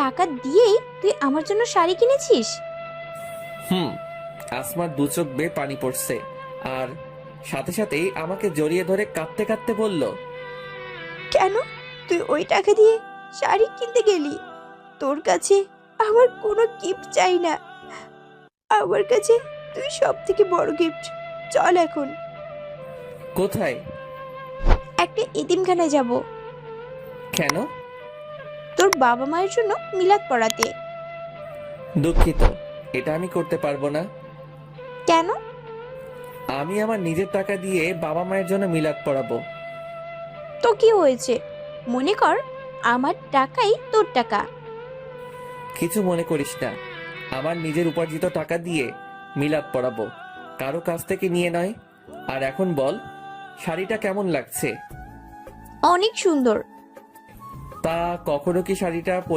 টাকা দিয়েই তুই আমার জন্য শাড়ি কিনেছিস? হুম আসমার দু চোখ বেয়ে পানি পড়ছে। আর সাথে সাথেই আমাকে জড়িয়ে ধরে কাঁদতে কাঁদতে বলল কেন? তুই ওই টাকা দিয়ে শাড়ি কিনতে গেলি? তোর কাছে আমার কোনো গিফট চাই না। আমার কাছে তুই সব থেকে বড় গিফট চল এখন। কোথায়? একটা এতিমখানায় যাব। কেন? তোর বাবা মায়ের জন্য মিলাদ পড়াতে। দুঃখিত এটা আমি করতে পারব না। কেন? আমি আমার নিজের টাকা দিয়ে বাবা মায়ের জন্য মিলাদ পড়াবো। তো কি হয়েছে? মনে কর আমার টাকাই তোর টাকা। কিছু মনে করিস না আমার নিজের উপার্জিত টাকা দিয়ে মিলাদ পড়াবো। কারও কাছ থেকে নিয়ে নয়। আর এখন বল শাড়িটা কেমন লাগছে? অনেক সুন্দর। তা কখনো কি শাড়িটা পরবি